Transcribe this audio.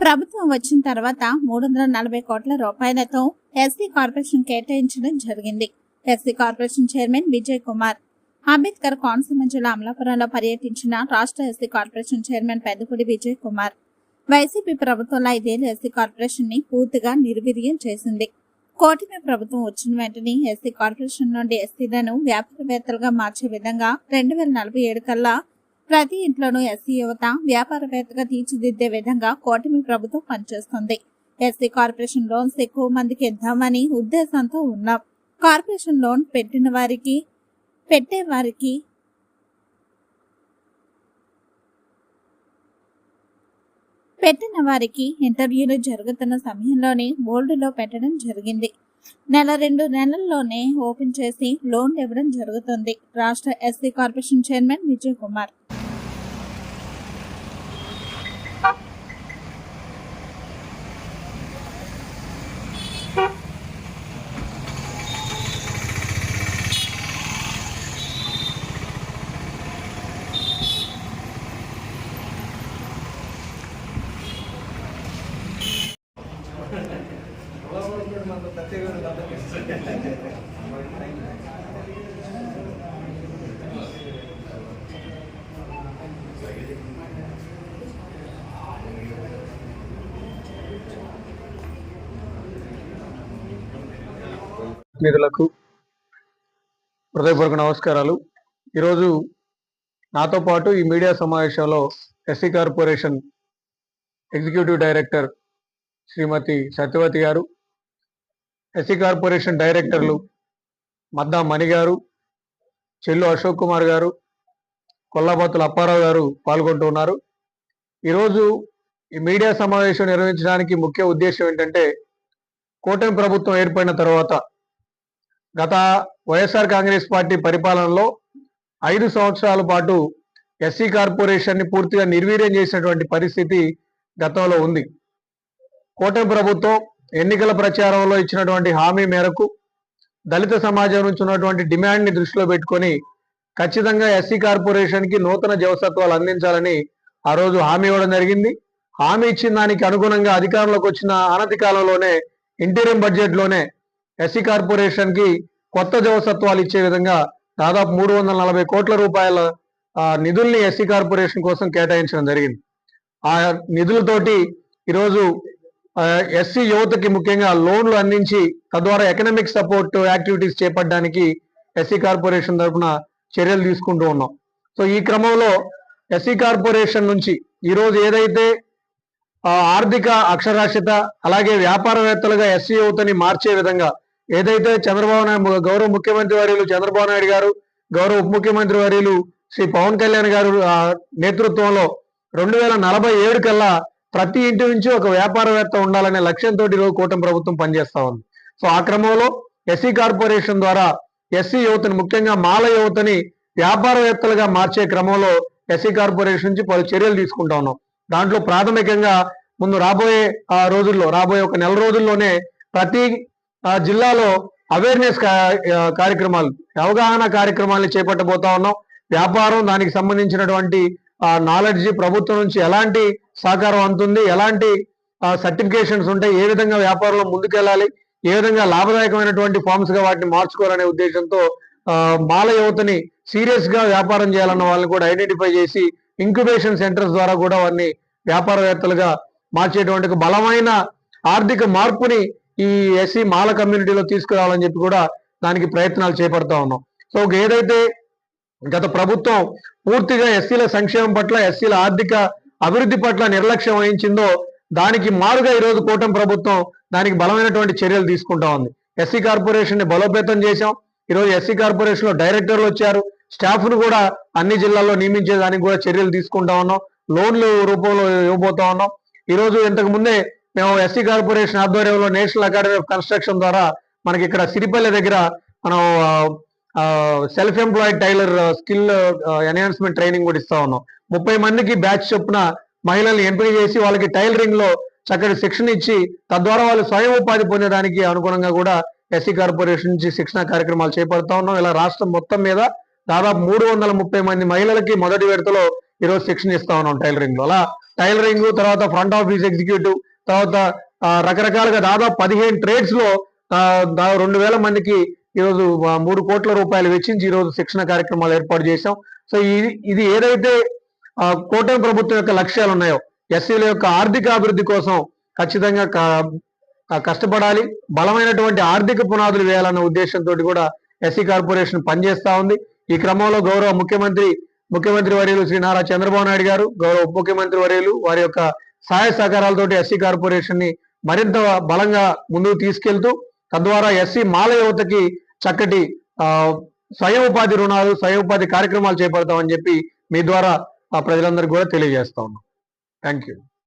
ప్రభుత్వం వచ్చిన తర్వాత మూడు వందల నలభై కోట్ల రూపాయలతో ఎస్సీ కార్పొరేషన్ కేటాయించడం జరిగింది. SC corporation chairman Vijay Kumar Ambedkar Konaseema జిల్లా అమలాపురంలో పర్యటించిన రాష్ట్ర SC corporation chairman Peddapudi Vijay Kumar YCP ప్రభుత్వంలో ఐదేళ్ళు ఎస్సీ కార్పొరేషన్ని పూర్తిగా నిర్వీర్యం చేసింది. కోటిమి ప్రభుత్వం వచ్చిన వెంటనే ఎస్సీ కార్పొరేషన్ నుండి ఎస్సీలను వ్యాపారవేత్తలుగా మార్చే విధంగా రెండు వేల నలభై ఏడు కల్లా ప్రతి ఇంట్లోనూ ఎస్సీ యువత వ్యాపారవేత్తగా తీర్చిదిద్దే విధంగా కూటమి ప్రభుత్వం పనిచేస్తుంది. ఎస్సీ కార్పొరేషన్ లోన్స్ ఎక్కువ మందికి ఇద్దామని ఉద్దేశంతో ఉన్నాం. కార్పొరేషన్ లోన్ పెట్టిన వారికి పెట్టే వారికి పెట్టిన వారికి ఇంటర్వ్యూలు జరుగుతున్న సమయంలోనే బోల్డ్లో పెట్టడం జరిగింది. నెల రెండు నెలల్లోనే ఓపెన్ చేసి లోన్ ఇవ్వడం జరుగుతుంది. రాష్ట్ర SC corporation chairman Vijay Kumar నిధులకు హృదయపూర్వక నమస్కారాలు. ఈరోజు నాతో పాటు ఈ మీడియా సమావేశంలో SC corporation executive director Shrimati Satyavati garu SC corporation డైరెక్టర్లు మద్దా మణి గారు చెల్లు అశోక్ కుమార్ గారు కొల్లాబత్తుల అప్పారావు గారు పాల్గొంటున్నారు ఈరోజు ఈ మీడియా సమావేశం నిర్వహించడానికి ముఖ్య ఉద్దేశం ఏంటంటే కూటమి ప్రభుత్వం ఏర్పడిన తర్వాత గత వైఎస్ఆర్ కాంగ్రెస్ పార్టీ పరిపాలనలో ఐదు సంవత్సరాల పాటు ఎస్సీ కార్పొరేషన్ని పూర్తిగా నిర్వీర్యం చేసినటువంటి పరిస్థితి గతంలో ఉంది. కూటమి ప్రభుత్వం ఎన్నికల ప్రచారంలో ఇచ్చినటువంటి హామీ మేరకు దళిత సమాజం నుంచి ఉన్నటువంటి డిమాండ్ని దృష్టిలో పెట్టుకొని ఖచ్చితంగా ఎస్సీ కార్పొరేషన్కి నూతన జవసత్వాలు అందించాలని ఆ రోజు హామీ ఇవ్వడం జరిగింది. హామీ ఇచ్చిన దానికి అనుగుణంగా అధికారంలోకి వచ్చిన అనతి కాలంలోనే ఇంటీరియం బడ్జెట్లోనే ఎస్సీ కార్పొరేషన్కి కొత్త జవసత్వాలు ఇచ్చే విధంగా దాదాపు మూడు వందల నలభై కోట్ల రూపాయల నిధుల్ని ఎస్సీ కార్పొరేషన్ కోసం కేటాయించడం జరిగింది. ఆ నిధులతోటి ఈరోజు ఎస్సీ యువతకి ముఖ్యంగా లోన్లు అందించి తద్వారా ఎకనామిక్ సపోర్ట్ యాక్టివిటీస్ చేపట్టడానికి ఎస్సీ కార్పొరేషన్ తరఫున చర్యలు తీసుకుంటూ ఉన్నాం. సో ఈ క్రమంలో ఎస్సీ కార్పొరేషన్ నుంచి ఈరోజు ఏదైతే ఆర్థిక అక్షరాస్యత అలాగే వ్యాపారవేత్తలుగా ఎస్సీ యువతని మార్చే విధంగా ఏదైతే చంద్రబాబు నాయుడు గౌరవ ముఖ్యమంత్రి వర్యులు చంద్రబాబు నాయుడు గారు గౌరవ ఉప ముఖ్యమంత్రి వర్యులు శ్రీ పవన్ కళ్యాణ్ గారు నేతృత్వంలో రెండు వేల నలభై ఏడు కల్లా ప్రతి ఇంటి నుంచి ఒక వ్యాపారవేత్త ఉండాలనే లక్ష్యంతో ఈరోజు కూటమి ప్రభుత్వం పనిచేస్తా ఉంది. సో ఆ క్రమంలో ఎస్సీ కార్పొరేషన్ ద్వారా ఎస్సీ యువతని ముఖ్యంగా మాల యువతని వ్యాపారవేత్తలుగా మార్చే క్రమంలో ఎస్సీ కార్పొరేషన్ నుంచి పలు చర్యలు తీసుకుంటా ఉన్నాం. దాంట్లో ప్రాథమికంగా ముందు రాబోయే ఆ రోజుల్లో రాబోయే ఒక నెల రోజుల్లోనే ప్రతి జిల్లాలో అవేర్నెస్ కార్యక్రమాలు అవగాహన కార్యక్రమాలు చేపట్టబోతా ఉన్నాం. వ్యాపారం దానికి సంబంధించినటువంటి నాలెడ్జ్ ప్రభుత్వం నుంచి ఎలాంటి సహకారం అందుతుంది ఎలాంటి సర్టిఫికేషన్స్ ఉంటాయి ఏ విధంగా వ్యాపారంలో ముందుకెళ్ళాలి ఏ విధంగా లాభదాయకమైనటువంటి ఫార్మ్స్గా వాటిని మార్చుకోవాలనే ఉద్దేశంతో బాల యువతని సీరియస్గా వ్యాపారం చేయాలన్న వాళ్ళని కూడా ఐడెంటిఫై చేసి ఇంక్యుబేషన్ సెంటర్స్ ద్వారా కూడా వారిని వ్యాపారవేత్తలుగా మార్చేటువంటి బలమైన ఆర్థిక మార్పుని ఈ ఎస్సీ మాల కమ్యూనిటీలో తీసుకురావాలని చెప్పి కూడా దానికి ప్రయత్నాలు చేపడతా ఉన్నాం. సో ఏదైతే గత ప్రభుత్వం పూర్తిగా ఎస్సీల సంక్షేమం పట్ల ఎస్సీల ఆర్థిక అభివృద్ధి పట్ల నిర్లక్ష్యం వహించిందో దానికి మారుగా ఈ రోజు కూటమి ప్రభుత్వం దానికి బలమైనటువంటి చర్యలు తీసుకుంటా ఉంది. ఎస్సీ కార్పొరేషన్ని బలోపేతం చేశాం. ఈరోజు ఎస్సీ కార్పొరేషన్లో డైరెక్టర్లు వచ్చారు. స్టాఫ్ను కూడా అన్ని జిల్లాల్లో నియమించేదానికి కూడా చర్యలు తీసుకుంటా ఉన్నాం. లోన్లు రూపంలో ఇవ్వబోతా ఉన్నాం. ఈరోజు ఇంతకు ముందే మేము ఎస్సీ కార్పొరేషన్ ఆధ్వర్యంలో నేషనల్ అకాడమీ ఆఫ్ కన్స్ట్రక్షన్ ద్వారా మనకి ఇక్కడ సిరిపల్లి దగ్గర మనం self employed tailor skill enhancement training కూడా ఇస్తా ఉన్నాం. ముప్పై మందికి బ్యాచ్ చొప్పున మహిళల్ని ఎంపిక చేసి వాళ్ళకి టైలరింగ్లో చక్కటి శిక్షణ ఇచ్చి తద్వారా వాళ్ళు స్వయం ఉపాధి పొందేదానికి అనుగుణంగా కూడా ఎస్సీ కార్పొరేషన్ నుంచి శిక్షణ కార్యక్రమాలు చేపడతా ఉన్నాం. ఇలా రాష్ట్రం మొత్తం మీద దాదాపు మూడు వందల ముప్పై మంది మహిళలకి మొదటి విడతలో ఈరోజు శిక్షణ ఇస్తా ఉన్నాం టైలరింగ్లో. అలా టైలరింగ్ తర్వాత ఫ్రంట్ ఆఫీస్ ఎగ్జిక్యూటివ్ తర్వాత రకరకాలుగా దాదాపు పదిహేను ట్రేడ్స్లో రెండు వేల మందికి ఈరోజు మూడు కోట్ల రూపాయలు వెచ్చించి ఈరోజు శిక్షణ కార్యక్రమాలు ఏర్పాటు చేశాం. సో ఇది ఇది ఏదైతే కూటమి ప్రభుత్వం యొక్క లక్ష్యాలు ఉన్నాయో ఎస్సీల యొక్క ఆర్థిక అభివృద్ధి కోసం ఖచ్చితంగా కష్టపడాలి. బలమైనటువంటి ఆర్థిక పునాదులు వేయాలన్న ఉద్దేశంతో కూడా ఎస్సీ కార్పొరేషన్ పనిచేస్తా ఉంది. ఈ క్రమంలో గౌరవ ముఖ్యమంత్రి ముఖ్యమంత్రి వర్యులు శ్రీ నారా చంద్రబాబు నాయుడు గారు గౌరవ ఉప ముఖ్యమంత్రి వర్యులు వారి యొక్క సహాయ సహకారాలతోటి ఎస్సీ కార్పొరేషన్ని మరింత బలంగా ముందుకు తీసుకెళ్తూ తద్వారా ఎస్సీ మాల యువతకి చక్కటి ఆ, స్వయం ఉపాధి రుణాలు స్వయం ఉపాధి కార్యక్రమాలు చేపడతామని చెప్పి మీ ద్వారా ఆ ప్రజలందరికీ కూడా తెలియజేస్తా ఉన్నాం. Thank you